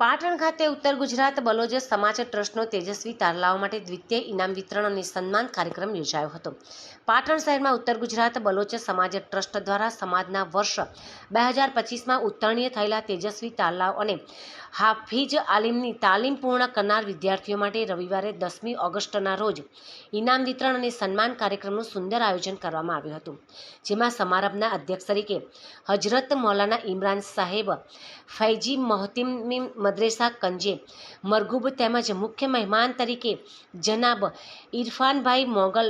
પાટણ ખાતે ઉત્તર ગુજરાત બલોચ સમાજ ટ્રસ્ટનો તેજસ્વી તારલાઓ માટે દ્વિતીય ઇનામ વિતરણ અને સન્માન કાર્યક્રમ યોજાયો હતો. પાટણ શહેરમાં ઉત્તર ગુજરાત બલોચ સમાજ ટ્રસ્ટ દ્વારા સમાજના વર્ષ બે હજાર પચીસમાં ઉત્તરણીય થયેલા તેજસ્વી તારલાઓ અને હાફીજ આલિમની તાલીમ પૂર્ણ કરનાર વિદ્યાર્થીઓ માટે રવિવારે દસમી ઓગસ્ટના રોજ ઇનામ વિતરણ અને સન્માન કાર્યક્રમનું સુંદર આયોજન કરવામાં આવ્યું હતું. જેમાં સમારંભના અધ્યક્ષ તરીકે હજરત મૌલાના ઇમરાન સાહેબ, ફૈજી મોહતિમી મદ્રેસા કંજે. મરગુબ તેમજ મુખ્ય મહેમાન તરીકે જનાબ ઇરફાનભાઈ મોગલ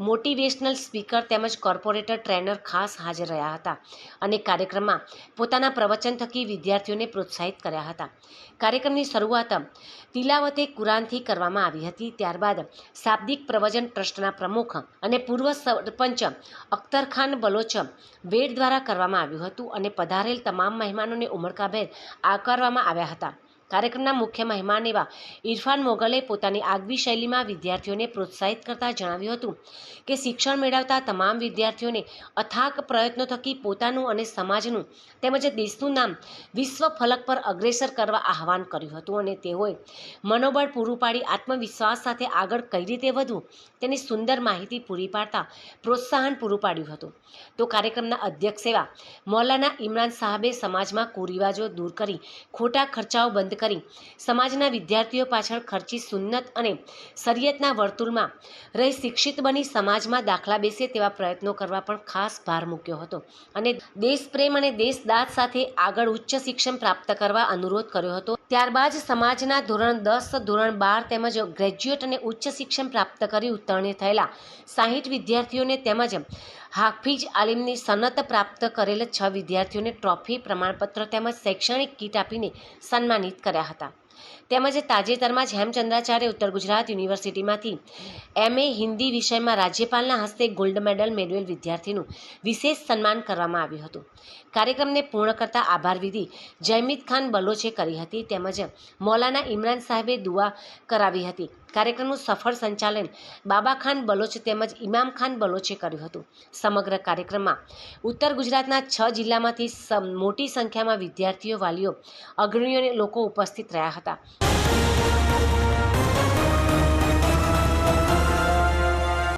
મોટિવેશનલ સ્પીકર તેમજ કોર્પોરેટર, ટ્રેનર ખાસ હાજર રહ્યા હતા અને કાર્યક્રમમાં પોતાના પ્રવચન થકી વિદ્યાર્થીઓને પ્રોત્સાહિત કર્યા હતા. કાર્યક્રમની શરૂઆત તિલાવતે કુરાનથી કરવામાં આવી હતી. ત્યારબાદ શાબ્દિક પ્રવચન ટ્રસ્ટના પ્રમુખ અને પૂર્વ સરપંચ અખ્તરખાન બલોચ વેડ દ્વારા કરવામાં આવ્યું હતું અને પધારેલ તમામ મહેમાનોને ઉમળકાભેર આવકારવામાં આવ્યા હતા. કાર્યક્રમના મુખ્ય મહેમાન એવા ઇરફાન મોગલે પોતાની આગવી શૈલીમાં વિદ્યાર્થીઓને પ્રોત્સાહિત કરતા જણાવ્યું હતું કે શિક્ષણ મેળવતા તમામ વિદ્યાર્થીઓને અથાક પ્રયત્નો થકી પોતાનું અને સમાજનું તેમજ દેશનું નામ વિશ્વ ફલક પર અગ્રેસર કરવા આહવાન કર્યું હતું અને તેઓએ મનોબળ પૂરું પાડી આત્મવિશ્વાસ સાથે આગળ કઈ રીતે વધવું તેની સુંદર માહિતી પૂરી પાડતા પ્રોત્સાહન પૂરું પાડ્યું હતું. તો કાર્યક્રમના અધ્યક્ષ એવા મૌલાના ઇમરાન સાહેબે સમાજમાં કુરિવાજો દૂર કરી ખોટા ખર્ચાઓ બંધ કરી સમાજના વિદ્યાર્થીઓ પાછળ ખર્ચી સુન્નત અને શરિયતના વર્તુળમાં રહી શિક્ષિત બની સમાજમાં દાખલા બેસે તેવા પ્રયત્નો કરવા પણ ખાસ ભાર મૂક્યો હતો. અને દેશ પ્રેમ અને દેશદાદ સાથે આગળ ઉચ્ચ શિક્ષણ પ્રાપ્ત કરવા અનુરોધ કર્યો હતો. ત્યારબાદ સમાજના ધોરણ દસ, ધોરણ બાર તેમજ ગ્રેજ્યુએટ અને ઉચ્ચ શિક્ષણ પ્રાપ્ત કરી ઉત્તીર્ણ થયેલા સાહીઠ વિદ્યાર્થીઓને તેમજ હાફિજ આલિમની સનત પ્રાપ્ત કરેલ છ વિદ્યાર્થીઓને ટ્રોફી, પ્રમાણપત્ર તેમજ શૈક્ષણિક કીટ આપીને સન્માનિત કર્યા હતા. તેમજ તાજેતરમાં જ હેમચંદ્રાચાર્ય ઉત્તર ગુજરાત યુનિવર્સિટીમાંથી એમએ હિન્દી વિષયમાં રાજ્યપાલના હસ્તે ગોલ્ડ મેડલ મેળવેલ વિદ્યાર્થીનું વિશેષ સન્માન કરવામાં આવ્યું હતું. કાર્યક્રમને પૂર્ણ કરતા આભાર વિધિ જયમીત ખાન બલોચે કરી હતી તેમજ મૌલાના ઇમરાન સાહેબે દુઆ કરાવી હતી. કાર્યક્રમનું સફળ સંચાલન બાબા ખાન બલોચ તેમજ ઇમામ ખાન બલોચે કર્યું હતું. સમગ્ર કાર્યક્રમમાં ઉત્તર ગુજરાતના છ જિલ્લામાંથી મોટી સંખ્યામાં વિદ્યાર્થીઓ, વાલીઓ, અગ્રણીઓ લોકો ઉપસ્થિત રહ્યા હતા.